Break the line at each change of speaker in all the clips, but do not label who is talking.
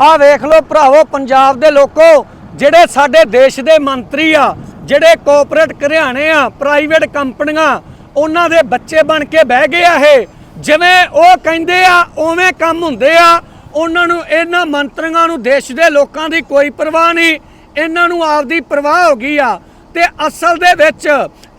ਆਹ ਵੇਖ ਲਓ ਭਰਾਵੋ, ਪੰਜਾਬ ਦੇ ਲੋਕੋ, ਜਿਹੜੇ ਸਾਡੇ ਦੇਸ਼ ਦੇ ਮੰਤਰੀ ਆ, ਜਿਹੜੇ ਕੋਆਪਰੇਟ ਘਰਿਆਣੇ ਆ ਪ੍ਰਾਈਵੇਟ ਕੰਪਨੀਆਂ, ਉਹਨਾਂ ਦੇ ਬੱਚੇ ਬਣ ਕੇ ਬਹਿ ਗਏ ਆ ਇਹ। ਜਿਵੇਂ ਉਹ ਕਹਿੰਦੇ ਆ, ਉਵੇਂ ਕੰਮ ਹੁੰਦੇ ਆ। ਉਹਨਾਂ ਨੂੰ, ਇਹਨਾਂ ਮੰਤਰੀਆਂ ਨੂੰ ਦੇਸ਼ ਦੇ ਲੋਕਾਂ ਦੀ ਕੋਈ ਪਰਵਾਹ ਨਹੀਂ। ਇਹਨਾਂ ਨੂੰ ਆਪਦੀ ਪਰਵਾਹ ਹੋ ਗਈ ਆ। ਤੇ ਅਸਲ ਦੇ ਵਿੱਚ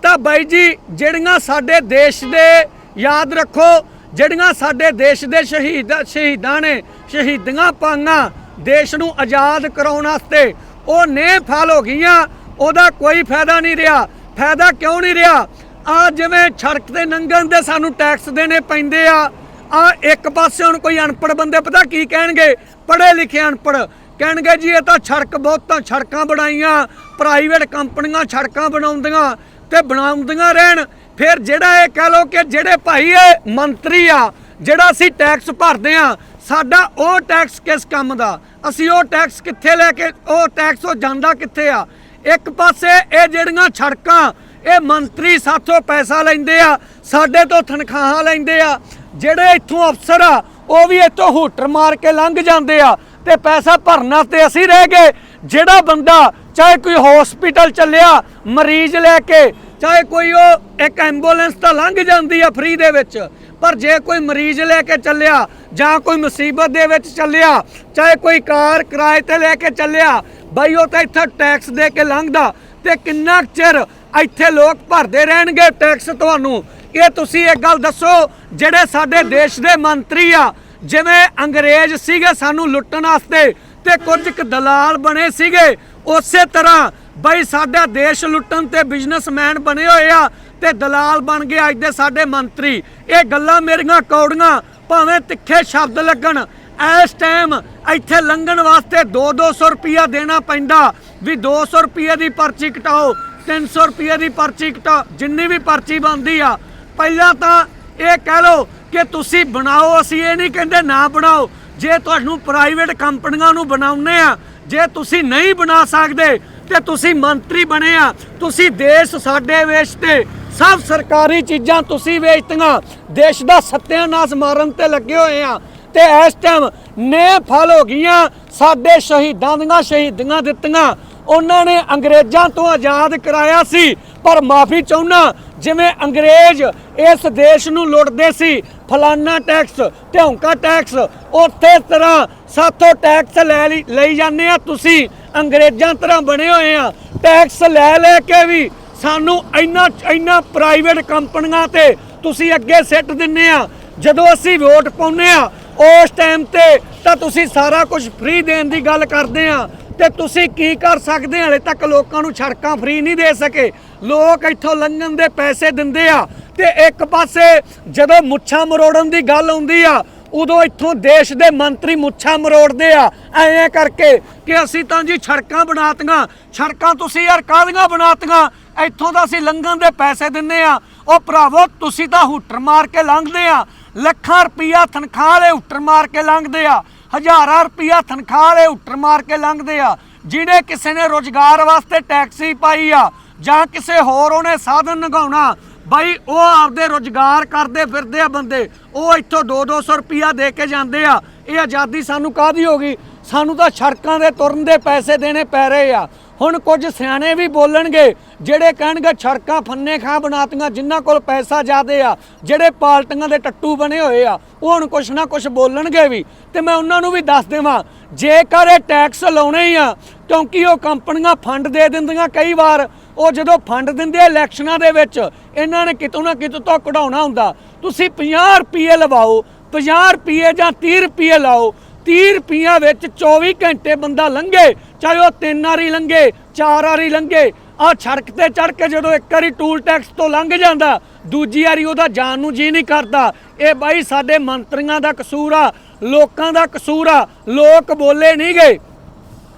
ਤਾਂ ਬਾਈ ਜੀ, ਜਿਹੜੀਆਂ ਸਾਡੇ ਦੇਸ਼ ਦੇ, ਯਾਦ ਰੱਖੋ ਜਿਹੜੀਆਂ ਸਾਡੇ ਦੇਸ਼ ਦੇ ਸ਼ਹੀਦ ਸ਼ਹੀਦਾਂ ਨੇ, ਸ਼ਹੀਦੀਆਂ ਪਾਈਆਂ ਦੇਸ਼ ਨੂੰ ਆਜ਼ਾਦ ਕਰਾਉਣ ਵਾਸਤੇ, ਉਹ ਨੇ ਫਲ ਹੋ ਗਈਆਂ, ਉਹਦਾ ਕੋਈ ਫਾਇਦਾ ਨਹੀਂ ਰਿਹਾ। ਫਾਇਦਾ ਕਿਉਂ ਨਹੀਂ ਰਿਹਾ? ਆ ਜਿਵੇਂ ਸੜਕ ਤੇ ਨੰਗਣ ਦੇ ਸਾਨੂੰ ਟੈਕਸ ਦੇਣੇ ਪੈਂਦੇ ਆ ਆ ਇੱਕ ਪਾਸੇ ਹੁਣ ਕੋਈ ਅਨਪੜ ਬੰਦੇ ਪਤਾ ਕੀ ਕਹਿਣਗੇ? ਪੜ੍ਹੇ ਲਿਖੇ ਅਨਪੜ ਕਹਿਣਗੇ ਜੀ, ਇਹ ਤਾਂ ਛੜਕ ਬਹੁਤਾਂ ਸੜਕਾਂ ਬਣਾਈਆਂ ਪ੍ਰਾਈਵੇਟ ਕੰਪਨੀਆਂ ਸੜਕਾਂ ਬਣਾਉਂਦੀਆਂ ਤੇ ਬਣਾਉਂਦੀਆਂ ਰਹਿਣ। ਫਿਰ ਜਿਹੜਾ ਇਹ ਕਹਿ ਲੋ ਕਿ ਜਿਹੜੇ ਭਾਈ ਇਹ ਮੰਤਰੀ ਆ, ਜਿਹੜਾ ਅਸੀਂ ਟੈਕਸ ਭਰਦੇ ਆ, ਸਾਡਾ ਉਹ ਟੈਕਸ ਕਿਸ ਕੰਮ ਦਾ? ਅਸੀਂ ਉਹ ਟੈਕਸ ਕਿੱਥੇ ਲੈ ਕੇ, ਉਹ ਟੈਕਸ ਉਹ ਜਾਂਦਾ ਕਿੱਥੇ ਆ? ਇੱਕ ਪਾਸੇ ਇਹ ਜਿਹੜੀਆਂ ਸੜਕਾਂ, ਇਹ ਮੰਤਰੀ ਸਾਥੋਂ ਪੈਸਾ ਲੈਂਦੇ ਆ, ਸਾਡੇ ਤੋਂ ਤਨਖਾਹਾਂ ਲੈਂਦੇ ਆ, ਜਿਹੜੇ ਇੱਥੋਂ ਅਫਸਰ ਆ, ਉਹ ਵੀ ਇੱਥੋਂ ਹੂਟਰ ਮਾਰ ਕੇ ਲੰਘ ਜਾਂਦੇ ਆ ਤੇ ਪੈਸਾ ਭਰਨਾ ਤੇ ਅਸੀਂ ਰਹਿ ਗਏ। ਜਿਹੜਾ ਬੰਦਾ, ਚਾਹੇ ਕੋਈ ਹਸਪੀਟਲ ਚੱਲਿਆ, ਮਰੀਜ਼ ਲੈ ਕੇ ਚਾਹੇ ਕੋਈ ਉਹ ਇੱਕ ਐਂਬੂਲੈਂਸ ਤਾਂ ਲੰਘ ਜਾਂਦੀ ਆ ਫ੍ਰੀ ਦੇ ਵਿੱਚ, ਪਰ ਜੇ ਕੋਈ ਮਰੀਜ਼ ਲੈ ਕੇ ਚੱਲਿਆ ਜਾਂ ਕੋਈ ਮੁਸੀਬਤ ਦੇ ਵਿੱਚ ਚੱਲਿਆ, ਚਾਹੇ ਕੋਈ ਕਾਰ ਕਿਰਾਏ ਤੇ ਲੈ ਕੇ ਚੱਲਿਆ, ਬਈ ਉਹ ਤਾਂ ਇੱਥੇ ਟੈਕਸ ਦੇ ਕੇ ਲੰਘਦਾ ਤੇ ਕਿੰਨਾ ਕੁ ਚਿਰ ਇੱਥੇ ਲੋਕ ਭਰਦੇ ਰਹਿਣਗੇ ਟੈਕਸ ਤੁਹਾਨੂੰ? ਇਹ ਤੁਸੀਂ ਇੱਕ ਗੱਲ ਦੱਸੋ, ਜਿਹੜੇ ਸਾਡੇ ਦੇਸ਼ ਦੇ ਮੰਤਰੀ ਆ, ਜਿਵੇਂ ਅੰਗਰੇਜ਼ ਸੀਗੇ ਸਾਨੂੰ ਲੁੱਟਣ ਵਾਸਤੇ ਤੇ ਕੁਝ ਕੁ ਦਲਾਲ ਬਣੇ ਸੀਗੇ, ਉਸੇ ਤਰ੍ਹਾਂ ਬਈ ਸਾਡਾ ਦੇਸ਼ ਲੁੱਟਣ ਤੇ ਬਿਜ਼ਨਸਮੈਨ ਬਣੇ ਹੋਏ ਆ ਤੇ ਦਲਾਲ ਬਣ ਗਏ ਅੱਜ ਦੇ ਸਾਡੇ ਮੰਤਰੀ। ਇਹ ਗੱਲਾਂ ਮੇਰੀਆਂ ਕੌੜੀਆਂ, ਭਾਵੇਂ ਤਿੱਖੇ ਸ਼ਬਦ ਲੱਗਣ। ਇਸ ਟਾਈਮ ਇੱਥੇ ਲੰਘਣ ਵਾਸਤੇ 2-200 ਰੁਪਿਆ ਦੇਣਾ ਪੈਂਦਾ। ਵੀ 200 ਰੁਪਏ ਦੀ ਪਰਚੀ ਕਟਾਓ 300 ਰੁਪਏ ਦੀ ਪਰਚੀ ਕਟਾ, ਜਿੰਨੀ ਵੀ ਪਰਚੀ ਬਣਦੀ ਆ। ਪਹਿਲਾਂ ਤਾਂ ਇਹ ਕਹਿ ਲਓ ਕਿ ਤੁਸੀਂ ਬਣਾਓ, ਅਸੀਂ ਇਹ ਨਹੀਂ ਕਹਿੰਦੇ ਨਾ ਬਣਾਓ। ਜੇ ਤੁਹਾਨੂੰ ਪ੍ਰਾਈਵੇਟ ਕੰਪਨੀਆਂ ਨੂੰ ਬਣਾਉਨੇ ਆ, ਜੇ ਤੁਸੀਂ ਨਹੀਂ ਬਣਾ ਸਕਦੇ ਤੇ ਤੁਸੀਂ ਮੰਤਰੀ ਬਣੇ ਆ। ਤੁਸੀਂ ਦੇਸ਼ ਸਾਡੇ ਵੇਚ ਤੇ ਸਭ ਸਰਕਾਰੀ ਚੀਜ਼ਾਂ ਤੁਸੀਂ ਵੇਚਤੀਆਂ। ਦੇਸ਼ ਦਾ ਸੱਤਿਆਨਾਸ਼ ਮਾਰਨ ਤੇ ਲੱਗੇ ਹੋਏ ਆ। ਤੇ ਇਸ ਟਾਈਮ ਨੇ ਫਲ ਹੋ ਗਈਆਂ। ਸਾਡੇ ਸ਼ਹੀਦਾਂ ਦੀਆਂ ਸ਼ਹੀਦੀਆਂ ਦਿੱਤੀਆਂ। ਉਹਨਾਂ ਨੇ ਅੰਗਰੇਜ਼ਾਂ ਤੋਂ ਆਜ਼ਾਦ ਕਰਾਇਆ ਸੀ। ਪਰ ਮਾਫੀ ਚਾਹੁੰਨਾ, ਜਿਵੇਂ ਅੰਗਰੇਜ਼ ਇਸ ਦੇਸ਼ ਨੂੰ ਲੁੱਟਦੇ ਸੀ। ਫਲਾਨਾ ਟੈਕਸ ਢੌਂਕਾ ਟੈਕਸ ਉੱਥੇ ਤਰ੍ਹਾਂ ਸਾਥੋਂ ਟੈਕਸ ਲੈ ਲਈ- ਲਈ ਜਾਂਦੇ ਆ ਤੁਸੀਂ। ਅੰਗਰੇਜ਼ਾਂ ਤਰ੍ਹਾਂ ਬਣੇ ਹੋਏ ਆ ਟੈਕਸ ਲੈ ਲੈ ਕੇ ਵੀ ਸਾਨੂੰ ਇੰਨਾ ਇੰਨਾ ਪ੍ਰਾਈਵੇਟ ਕੰਪਨੀਆਂ ਤੇ ਤੁਸੀਂ ਅੱਗੇ ਸਿੱਟ ਦਿੰਨੇ ਆ। ਜਦੋਂ ਅਸੀਂ ਵੋਟ ਪਾਉਂਦੇ ਆ, ਉਸ ਟਾਈਮ ਤੇ ਤਾਂ ਤੁਸੀਂ ਸਾਰਾ ਕੁਝ ਫ੍ਰੀ ਦੇਣ ਦੀ ਗੱਲ ਕਰਦੇ ਆ। ਤੇ ਤੁਸੀਂ ਕੀ ਕਰ ਸਕਦੇ ਆ? ਹਲੇ ਤੱਕ ਲੋਕਾਂ ਨੂੰ ਸੜਕਾਂ ਫ੍ਰੀ ਨਹੀਂ ਦੇ ਸਕੇ। ਲੋਕ ਇੱਥੋਂ ਲੰਘਣ ਦੇ ਪੈਸੇ ਦਿੰਦੇ ਆ। ਤੇ ਇੱਕ ਪਾਸੇ ਜਦੋਂ ਮੁੱਛਾਂ ਮਰੋੜਨ ਦੀ ਗੱਲ ਆਉਂਦੀ ਆ ਉਦੋਂ ਇੱਥੋਂ ਦੇਸ਼ ਦੇ ਮੰਤਰੀ ਮੁੱਛਾਂ ਮਰੋੜਦੇ ਆ। ਐਂ ਕਰਕੇ ਕਿ ਅਸੀਂ ਤਾਂ ਜੀ ਸੜਕਾਂ ਬਣਾਤੀਆਂ। ਸੜਕਾਂ ਤੁਸੀਂ ਯਾਰ ਕਾਹਦੀਆਂ ਬਣਾਤੀਆਂ? ਇੱਥੋਂ ਤਾਂ ਅਸੀਂ ਲੰਘਣ ਦੇ ਪੈਸੇ ਦਿੰਨੇ ਆ। ਉਹ ਭਰਾਵੋ, ਤੁਸੀਂ ਤਾਂ ਹੂਟਰ ਮਾਰ ਕੇ ਲੰਘਦੇ ਆ। ਲੱਖਾਂ ਰੁਪਈਆ ਤਨਖਾਹ ਦੇ ਹੂਟਰ ਮਾਰ ਕੇ ਲੰਘਦੇ ਆ। ਹਜ਼ਾਰਾਂ ਰੁਪਈਆ ਤਨਖਾਹ ਦੇ ਹੂਟਰ ਮਾਰ ਕੇ ਲੰਘਦੇ ਆ। ਜਿਹੜੇ ਕਿਸੇ ਨੇ ਰੋਜ਼ਗਾਰ ਵਾਸਤੇ ਟੈਕਸੀ ਪਾਈ ਆ ਜਾਂ ਕਿਸੇ ਹੋਰ ਉਹਨੇ ਸਾਧਨ ਨਗਾਉਣਾ ਬਾਈ, ਉਹ ਆਪਦੇ ਰੋਜ਼ਗਾਰ ਕਰਦੇ ਫਿਰਦੇ ਆ ਬੰਦੇ। ਉਹ ਇੱਥੋਂ 2-200 ਰੁਪਿਆ ਦੇ ਕੇ ਜਾਂਦੇ ਆ। ਇਹ ਆਜ਼ਾਦੀ ਸਾਨੂੰ ਕਾਹਦੀ ਹੋ ਗਈ? ਸਾਨੂੰ ਤਾਂ ਸੜਕਾਂ ਦੇ ਤੁਰਨ ਦੇ ਪੈਸੇ ਦੇਣੇ ਪੈ ਰਹੇ ਆ। ਹੁਣ ਕੁਝ ਸਿਆਣੇ ਵੀ ਬੋਲਣਗੇ, ਜਿਹੜੇ ਕਹਿਣਗੇ ਸੜਕਾਂ ਫੰਨੇ ਖਾਂ ਬਣਾਤੀਆਂ, ਜਿਨ੍ਹਾਂ ਕੋਲ ਪੈਸਾ ਜ਼ਿਆਦੇ ਆ, ਜਿਹੜੇ ਪਾਲਟੀਆਂ ਦੇ ਟੱਟੂ ਬਣੇ ਹੋਏ ਆ, ਉਹ ਹੁਣ ਕੁਛ ਨਾ ਕੁਛ ਬੋਲਣਗੇ ਵੀ। ਤੇ ਮੈਂ ਉਹਨਾਂ ਨੂੰ ਵੀ ਦੱਸ ਦੇਵਾਂ, ਜੇਕਰ ਇਹ ਟੈਕਸ ਲਾਉਣੇ ਹੀ ਆ, ਕਿਉਂਕਿ ਉਹ ਕੰਪਨੀਆਂ ਫੰਡ ਦੇ ਦਿੰਦੀਆਂ ਕਈ ਵਾਰ, ਉਹ ਜਦੋਂ ਫੰਡ ਦਿੰਦੇ ਆ ਇਲੈਕਸ਼ਨਾਂ ਦੇ ਵਿੱਚ, ਇਹਨਾਂ ਨੇ ਕਿਤੋਂ ਨਾ ਕਿਤੋਂ ਤੋਂ ਕਢਾਉਣਾ ਹੁੰਦਾ। ਤੁਸੀਂ 50 ਰੁਪਏ ਲਵਾਓ 50 ਰੁਪਏ ਜਾਂ 30 ਰੁਪਏ ਲਾਓ 30 ਰੁਪਈਆ ਵਿੱਚ 24 ਘੰਟੇ ਬੰਦਾ ਲੰਘੇ ਚਾਹੇ ਉਹ ਤਿੰਨ ਵਾਰੀ ਲੰਘੇ, ਚਾਰ ਵਾਰੀ ਲੰਘੇ ਆ ਸੜਕ ਤੇ ਚੜ ਕੇ ਜਦੋਂ ਇੱਕ ਵਾਰੀ ਟੂਲ ਟੈਕਸ ਤੋਂ ਲੰਘ ਜਾਂਦਾ, ਦੂਜੀ ਵਾਰੀ ਉਹਦਾ ਜਾਣ ਨੂੰ ਜੀ ਨਹੀਂ ਕਰਦਾ। ਇਹ ਬਾਈ ਸਾਡੇ ਮੰਤਰੀਆਂ ਦਾ ਕਸੂਰ ਆ, ਲੋਕਾਂ ਦਾ ਕਸੂਰ ਆ, ਲੋਕ ਬੋਲੇ ਨਹੀਂ ਗਏ।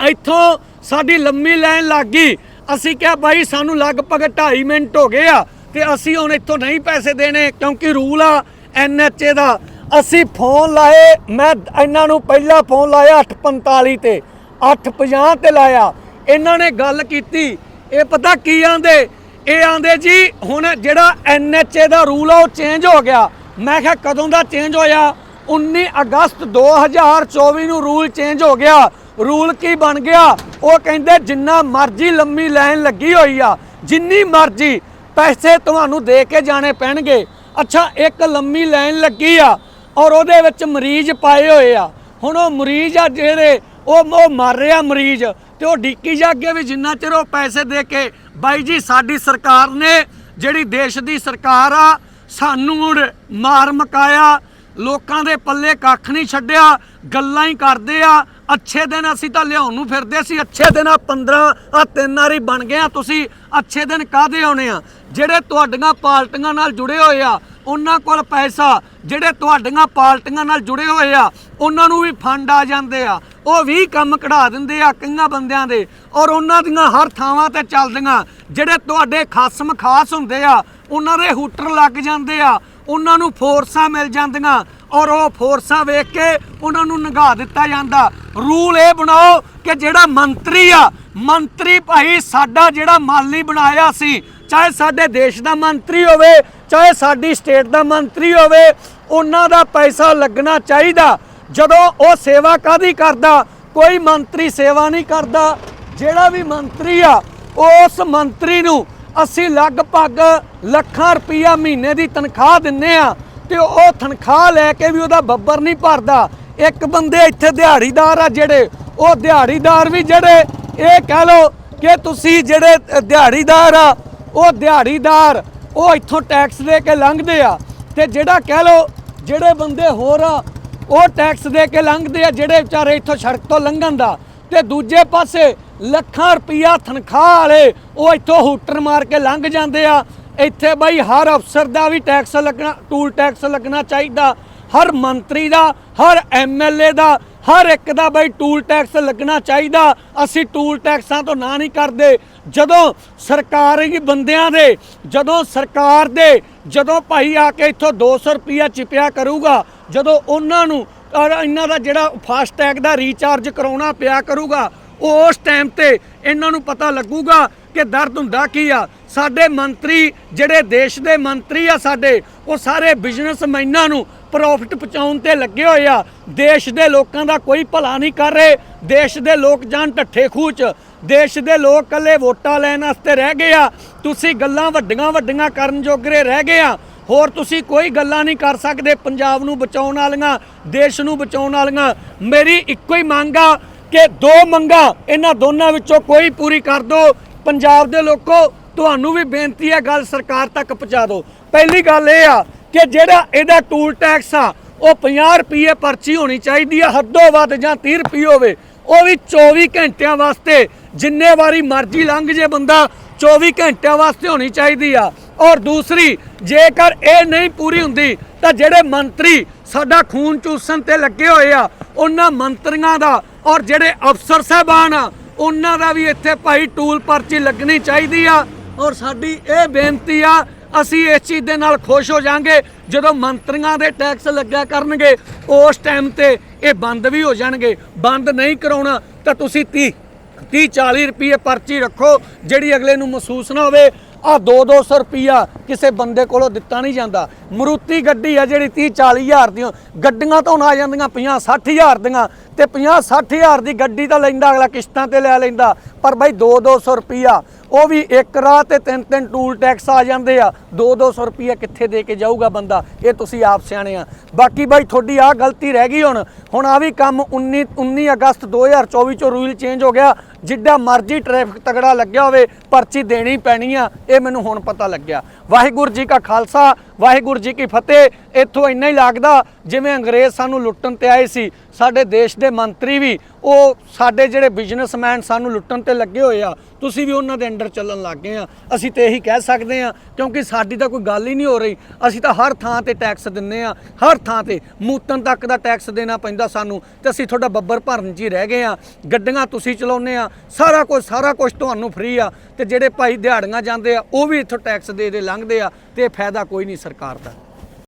ਇੱਥੋਂ ਸਾਡੀ ਲੰਮੀ ਲਾਈਨ ਲੱਗ ਗਈ। ਅਸੀਂ ਕਿਹਾ ਬਾਈ ਸਾਨੂੰ ਲਗਭਗ 2.5 ਮਿੰਟ ਹੋ ਗਏ ਆ ਤੇ ਅਸੀਂ ਹੁਣ ਇੱਥੋਂ ਨਹੀਂ ਪੈਸੇ ਦੇਣੇ ਕਿਉਂਕਿ ਰੂਲ ਆ ਐਨਐਚਏ ਦਾ। ਅਸੀਂ ਫੋਨ ਲਾਏ, ਮੈਂ ਇਹਨਾਂ ਨੂੰ ਪਹਿਲਾ ਫੋਨ ਲਾਇਆ 845 ਤੇ। 850 ਤੇ ਲਾਇਆ। ਇਹਨਾਂ ਨੇ ਗੱਲ ਕੀਤੀ। ਇਹ ਪਤਾ ਕੀ ਆਂਦੇ? ਇਹ ਆਂਦੇ ਜੀ, ਹੁਣ ਜਿਹੜਾ ਐਨਐਚਏ ਦਾ ਰੂਲ ਆ, ਉਹ ਚੇਂਜ ਹੋ ਗਿਆ। ਮੈਂ ਕਿਹਾ, ਕਦੋਂ ਦਾ ਚੇਂਜ ਹੋਇਆ? 19 ਅਗਸਤ 2024 ਨੂੰ ਰੂਲ ਚੇਂਜ ਹੋ ਗਿਆ। ਰੂਲ ਕੀ ਬਣ ਗਿਆ? ਉਹ ਕਹਿੰਦੇ, ਜਿੰਨਾ ਮਰਜ਼ੀ ਲੰਮੀ ਲਾਈਨ ਲੱਗੀ ਹੋਈ ਆ, ਜਿੰਨੀ ਮਰਜ਼ੀ ਪੈਸੇ ਤੁਹਾਨੂੰ ਦੇ ਕੇ ਜਾਣੇ ਪੈਣਗੇ। ਅੱਛਾ, ਇੱਕ ਲੰਮੀ ਲਾਈਨ ਲੱਗੀ ਆ ਔਰ ਉਹਦੇ ਵਿੱਚ ਮਰੀਜ਼ ਪਾਏ ਹੋਏ ਆ। ਹੁਣ ਉਹ ਮਰੀਜ਼ ਆ ਜਿਹੜੇ ਉਹ ਉਹ ਮਰ ਰਿਹਾ ਮਰੀਜ਼ ਤੇ ਉਹ ਡਿੱਕੀ ਜਾ ਅੱਗੇ ਵੀ ਜਿੰਨਾ ਚਿਰ ਉਹ ਪੈਸੇ ਦੇ ਕੇ, ਬਾਈ ਜੀ, ਸਾਡੀ ਸਰਕਾਰ ਨੇ ਜਿਹੜੀ ਦੇਸ਼ ਦੀ ਸਰਕਾਰ ਆ, ਸਾਨੂੰ ਹੁਣ ਮਾਰ ਮਕਾਇਆ, ਲੋਕਾਂ ਦੇ ਪੱਲੇ ਕੱਖ ਨਹੀਂ ਛੱਡਿਆ, ਗੱਲਾਂ ਹੀ ਕਰਦੇ ਆ, ਅੱਛੇ ਦਿਨ ਅਸੀਂ ਤਾਂ ਲਿਆਉਣ ਨੂੰ ਫਿਰਦੇ ਸੀ, ਅੱਛੇ ਦਿਨ ਆ 15 ਆ ਤਿੰਨ ਵਾਰੀ ਬਣ ਗਏ ਆ ਤੁਸੀਂ, ਅੱਛੇ ਦਿਨ ਕਾਹਦੇ ਆਉਣੇ ਆ? ਜਿਹੜੇ ਤੁਹਾਡੀਆਂ ਪਾਰਟੀਆਂ ਨਾਲ ਜੁੜੇ ਹੋਏ ਆ ਉਹਨਾਂ ਕੋਲ ਪੈਸਾ, ਜਿਹੜੇ ਤੁਹਾਡੀਆਂ ਪਾਰਟੀਆਂ ਨਾਲ ਜੁੜੇ ਹੋਏ ਆ, ਉਹਨਾਂ ਨੂੰ ਵੀ ਫੰਡ ਆ ਜਾਂਦੇ ਆ। ਉਹ ਵੀ ਕੰਮ ਕਢਾ ਦਿੰਦੇ ਆ ਕਈਆਂ ਬੰਦਿਆਂ ਦੇ। ਔਰ ਉਹਨਾਂ ਦੀਆਂ ਹਰ ਥਾਵਾਂ ਤੇ ਚੱਲਦੀਆਂ, ਜਿਹੜੇ ਤੁਹਾਡੇ ਖਾਸਮ ਖਾਸ ਹੁੰਦੇ ਆ, ਉਹਨਾਂ ਦੇ ਹੂਟਰ ਲੱਗ ਜਾਂਦੇ ਆ। ਉਹਨਾਂ ਨੂੰ ਫੋਰਸਾਂ ਮਿਲ ਜਾਂਦੀਆਂ, ਔਰ ਉਹ ਫੋਰਸਾਂ ਵੇਖ ਕੇ ਉਹਨਾਂ ਨੂੰ ਨਿਗਾਹ ਦਿੱਤਾ ਜਾਂਦਾ। ਰੂਲ ਇਹ ਬਣਾਓ ਕਿ ਜਿਹੜਾ ਮੰਤਰੀ ਆ, ਮੰਤਰੀ ਭਾਈ ਸਾਡਾ ਜਿਹੜਾ ਮਾਲੀ ਬਣਾਇਆ ਸੀ ਚਾਹੇ ਸਾਡੇ ਦੇਸ਼ ਦਾ ਮੰਤਰੀ ਹੋਵੇ, ਚਾਹੇ ਸਾਡੀ ਸਟੇਟ ਦਾ ਮੰਤਰੀ ਹੋਵੇ, ਉਹਨਾਂ ਦਾ ਪੈਸਾ ਲੱਗਣਾ ਚਾਹੀਦਾ। ਜਦੋਂ ਉਹ ਸੇਵਾ ਕਾਦੀ ਕਰਦਾ? ਕੋਈ ਮੰਤਰੀ ਸੇਵਾ ਨਹੀਂ ਕਰਦਾ। ਜਿਹੜਾ ਵੀ ਮੰਤਰੀ ਆ ਉਸ ਮੰਤਰੀ ਨੂੰ ਅਸੀਂ ਲਗਭਗ ਲੱਖਾਂ ਰੁਪਈਆ ਮਹੀਨੇ ਦੀ ਤਨਖਾਹ ਦਿੰਨੇ ਆ ਤੇ ਉਹ ਤਨਖਾਹ ਲੈ ਕੇ ਵੀ ਉਹਦਾ ਬੱਬਰ ਨਹੀਂ ਭਰਦਾ। ਇੱਕ ਬੰਦੇ ਇੱਥੇ ਦਿਹਾੜੀਦਾਰ ਆ ਜਿਹੜੇ, ਉਹ ਦਿਹਾੜੀਦਾਰ ਵੀ ਜਿਹੜੇ, ਇਹ ਕਹਿ ਲਓ ਕਿ ਤੁਸੀਂ ਜਿਹੜੇ ਦਿਹਾੜੀਦਾਰ ਆ ਉਹ ਦਿਹਾੜੀਦਾਰ, ਉਹ ਇੱਥੋਂ ਟੈਕਸ ਦੇ ਕੇ ਲੰਘਦੇ ਆ। ਤੇ ਜਿਹੜਾ ਕਹਿ ਲਓ, ਜਿਹੜੇ ਬੰਦੇ ਹੋਰ ਆ, ਉਹ ਟੈਕਸ ਦੇ ਕੇ ਲੰਘਦੇ ਆ, ਜਿਹੜੇ ਵਿਚਾਰੇ ਇੱਥੋਂ ਸੜਕ ਤੋਂ ਲੰਘਣ ਦਾ। ਤੇ ਦੂਜੇ ਪਾਸੇ ਲੱਖਾਂ ਰੁਪਈਆ ਤਨਖਾਹ ਵਾਲੇ, ਉਹ ਇੱਥੋਂ ਹੂਟਰ ਮਾਰ ਕੇ ਲੰਘ ਜਾਂਦੇ ਆ। ਇੱਥੇ ਬਾਈ ਹਰ ਅਫਸਰ ਦਾ ਵੀ ਟੈਕਸ ਲੱਗਣਾ ਟੂਲ ਟੈਕਸ ਲੱਗਣਾ ਚਾਹੀਦਾ। ਹਰ ਮੰਤਰੀ ਦਾ, ਹਰ ਐਮਐਲਏ ਦਾ ਹਰ ਇੱਕ ਦਾ ਬਾਈ ਟੂਲ ਟੈਕਸ ਲੱਗਣਾ ਚਾਹੀਦਾ। ਅਸੀਂ ਟੂਲ ਟੈਕਸਾਂ ਤੋਂ ਨਾ ਨਹੀਂ ਕਰਦੇ। ਜਦੋਂ ਸਰਕਾਰੀ ਬੰਦਿਆਂ ਦੇ, ਜਦੋਂ ਸਰਕਾਰ ਦੇ, ਜਦੋਂ ਭਾਈ ਆ ਕੇ ਇੱਥੋਂ 200 ਰੁਪਿਆ ਚਿਪਿਆ ਕਰੂਗਾ, ਜਦੋਂ ਉਹਨਾਂ ਨੂੰ, ਔਰ ਇਹਨਾਂ ਦਾ ਜਿਹੜਾ ਫਾਸਟ ਟੈਗ ਦਾ ਰੀਚਾਰਜ ਕਰਾਉਣਾ ਪਿਆ ਕਰੂਗਾ ਉਸ ਟਾਈਮ ਤੇ ਇਹਨਾਂ ਨੂੰ ਪਤਾ ਲੱਗੂਗਾ ਕਿ ਦਰਦ ਹੁੰਦਾ ਕੀ ਆ। ਸਾਡੇ ਮੰਤਰੀ, ਜਿਹੜੇ ਦੇਸ਼ ਦੇ ਮੰਤਰੀ ਆ ਸਾਡੇ, ਉਹ ਸਾਰੇ ਬਿਜ਼ਨਸਮੈਨਾਂ ਨੂੰ ਪ੍ਰੋਫਿਟ ਪਹੁੰਚਾਉਣ ਤੇ ਲੱਗੇ ਹੋਏ ਆ। ਦੇਸ਼ ਦੇ ਲੋਕਾਂ ਦਾ ਕੋਈ ਭਲਾ ਨਹੀਂ ਕਰ ਰਹੇ। ਦੇਸ਼ ਦੇ ਲੋਕ ਜਾਨ ਢੱਠੇ ਖੂਚ। ਦੇਸ਼ ਦੇ ਲੋਕ ਕੱਲੇ ਵੋਟਾਂ ਲੈਣ ਵਾਸਤੇ ਰਹਿ ਗਏ ਆ। ਤੁਸੀਂ ਗੱਲਾਂ ਵੱਡੀਆਂ ਵੱਡੀਆਂ ਕਰਨ ਜੋਗਰੇ ਰਹਿ ਗਏ ਆ। ਹੋਰ ਤੁਸੀਂ ਕੋਈ ਗੱਲਾਂ ਨਹੀਂ ਕਰ ਸਕਦੇ ਪੰਜਾਬ ਨੂੰ ਬਚਾਉਣ ਵਾਲੀਆਂ, ਦੇਸ਼ ਨੂੰ ਬਚਾਉਣ ਵਾਲੀਆਂ। ਮੇਰੀ ਇੱਕੋ ਹੀ ਮੰਗ ਆ ਕਿ ਦੋ ਮੰਗਾਂ ਇਹਨਾਂ ਦੋਨਾਂ ਵਿੱਚੋਂ ਕੋਈ ਪੂਰੀ ਕਰ ਦਿਓ ਪੰਜਾਬ ਦੇ ਲੋਕੋ, ਤੁਹਾਨੂੰ ਵੀ ਬੇਨਤੀ ਹੈ ਗੱਲ ਸਰਕਾਰ ਤੱਕ ਪਹੁੰਚਾ ਦਿਓ ਪਹਿਲੀ ਗੱਲ ਇਹ ਆ ਕਿ ਜਿਹੜਾ ਇਹਦਾ ਟੂਲ ਟੈਕਸ ਆ, ਉਹ 50 ਰੁਪਏ ਪਰਚੀ ਹੋਣੀ ਚਾਹੀਦੀ ਆ, ਹੱਦੋਂ ਵੱਧ ਜਾਂ 30 ਰੁਪਏ ਹੋਵੇ, ਉਹ ਵੀ 24 ਘੰਟਿਆਂ ਵਾਸਤੇ, ਜਿੰਨੇ ਵਾਰੀ ਮਰਜ਼ੀ ਲੰਘ ਜੇ ਬੰਦਾ 24 ਘੰਟਿਆਂ ਵਾਸਤੇ ਹੋਣੀ ਚਾਹੀਦੀ ਆ। ਔਰ ਦੂਸਰੀ, ਜੇਕਰ ਇਹ ਨਹੀਂ ਪੂਰੀ ਹੁੰਦੀ, ਤਾਂ ਜਿਹੜੇ ਮੰਤਰੀ ਸਾਡਾ ਖੂਨ ਚੂਸਣ ਤੇ ਲੱਗੇ ਹੋਏ ਆ, ਉਹਨਾਂ ਮੰਤਰੀਆਂ ਦਾ, ਔਰ ਜਿਹੜੇ ਅਫਸਰ ਸਾਹਿਬਾਨ ਆ, ਉਹਨਾਂ ਦਾ ਵੀ ਇੱਥੇ ਭਾਈ ਟੂਲ ਪਰਚੀ ਲੱਗਣੀ ਚਾਹੀਦੀ ਆ। ਔਰ ਸਾਡੀ ਇਹ ਬੇਨਤੀ ਆ ਅਸੀਂ ਇਸ ਚੀਜ਼ ਦੇ ਨਾਲ ਖੁਸ਼ ਹੋ ਜਾਾਂਗੇ। ਜਦੋਂ ਮੰਤਰੀਆਂ ਦੇ ਟੈਕਸ ਲੱਗਿਆ ਕਰਨਗੇ, ਉਸ ਟਾਈਮ ਤੇ ਇਹ ਬੰਦ ਵੀ ਹੋ ਜਾਣਗੇ। ਬੰਦ ਨਹੀਂ ਕਰਾਉਣਾ ਤਾਂ ਤੁਸੀਂ 30 30 40 ਰੁਪਏ ਪਰਚੀ ਰੱਖੋ, ਜਿਹੜੀ ਅਗਲੇ ਨੂੰ ਮਹਿਸੂਸ ਨਾ ਹੋਵੇ। ਆ 2-200 ਰੁਪਿਆ ਕਿਸੇ ਬੰਦੇ ਕੋਲੋਂ ਦਿੱਤਾ ਨਹੀਂ ਜਾਂਦਾ। ਮਰੂਤੀ ਗੱਡੀ ਆ ਜਿਹੜੀ 30 40 ਹਜ਼ਾਰ ਦੀਆਂ। ਗੱਡੀਆਂ ਤਾਂ ਹੁਣ ਆ ਜਾਂਦੀਆਂ 50 60 ਹਜ਼ਾਰ ਦੀਆਂ। ਤੇ 50 60 ਹਜ਼ਾਰ ਦੀ ਗੱਡੀ ਤਾਂ ਲੈਂਦਾ, ਅਗਲਾ ਕਿਸ਼ਤਾਂ ਤੇ ਲੈ ਲੈਂਦਾ। ਪਰ ਬਾਈ 2-200 ਰੁਪਿਆ ਉਹ ਵੀ ਇੱਕ ਰਾਹ ਤੇ ਤਿੰਨ ਤਿੰਨ ਟੂਲ ਟੈਕਸ ਆ ਜਾਂਦੇ ਆ। 2-200 ਰੁਪਿਆ ਕਿੱਥੇ ਦੇ ਕੇ ਜਾਊਗਾ ਬੰਦਾ? ਇਹ ਤੁਸੀਂ ਆਪ ਸਿਆਣੇ ਆ। ਬਾਕੀ ਬਾਈ, ਤੁਹਾਡੀ ਆ ਗਲਤੀ ਰਹਿ ਗਈ ਹੁਣ। ਹੁਣ ਆ ਵੀ ਕੰਮ 19 19 ਅਗਸਤ 2024 ਚੋਂ ਰੂਲ ਚੇਂਜ ਹੋ ਗਿਆ। ਜਿੱਡਾ ਮਰਜ਼ੀ ਟ੍ਰੈਫਿਕ ਤਗੜਾ ਲੱਗਿਆ ਹੋਵੇ, ਪਰਚੀ ਦੇਣੀ ਪੈਣੀ ਆ। ਇਹ ਮੈਨੂੰ ਹੁਣ ਪਤਾ ਲੱਗਿਆ। ਵਾਹਿਗੁਰੂ ਜੀ ਕਾ ਖਾਲਸਾ ਵਾਹਿਗੁਰੂ ਜੀ ਕੀ ਫਤਿਹ। ਇੱਥੋਂ ਇੰਨਾ ਹੀ ਲੱਗਦਾ ਜਿਵੇਂ ਅੰਗਰੇਜ਼ ਸਾਨੂੰ ਲੁੱਟਣ ਤੇ ਆਏ ਸੀ। ਸਾਡੇ ਦੇਸ਼ ਦੇ ਮੰਤਰੀ ਵੀ, ਉਹ ਸਾਡੇ ਜਿਹੜੇ ਬਿਜ਼ਨਸਮੈਨ ਸਾਨੂੰ ਲੁੱਟਣ ਤੇ ਲੱਗੇ ਹੋਏ ਆ, ਤੁਸੀਂ ਵੀ ਉਹਨਾਂ ਦੇ ਅੰਡਰ ਚੱਲਣ ਲੱਗ ਗਏ ਆ। ਅਸੀਂ ਤੇ ਇਹੀ ਕਹਿ ਸਕਦੇ ਆ, ਕਿਉਂਕਿ ਸਾਡੀ ਤਾਂ ਕੋਈ ਗੱਲ ਹੀ ਨਹੀਂ ਹੋ ਰਹੀ। ਅਸੀਂ ਤਾਂ ਹਰ ਥਾਂ ਤੇ ਟੈਕਸ ਦਿੰਨੇ ਆ, ਹਰ ਥਾਂ ਤੇ ਮੂਤਨ ਤੱਕ ਦਾ ਟੈਕਸ ਦੇਣਾ ਪੈਂਦਾ ਸਾਨੂੰ, ਤੇ ਅਸੀਂ ਤੁਹਾਡਾ ਬੱਬਰ ਭਰਨ ਜੀ ਰਹਿ ਗਏ ਆ। ਗੱਡੀਆਂ ਤੁਸੀਂ ਚਲਾਉਂਦੇ ਆ, ਸਾਰਾ ਕੁਝ ਸਾਰਾ ਕੁਝ ਤੁਹਾਨੂੰ ਫ੍ਰੀ ਆ, ਤੇ ਜਿਹੜੇ ਭਾਈ ਦਿਹਾੜੀਆਂ ਜਾਂਦੇ ਆ, ਉਹ ਵੀ ਇੱਥੋਂ ਟੈਕਸ ਦੇ ਦੇ ਲੰਘਦੇ ਆ, ਤੇ ਫਾਇਦਾ ਕੋਈ ਨਹੀਂ ਸਰਕਾਰ ਦਾ।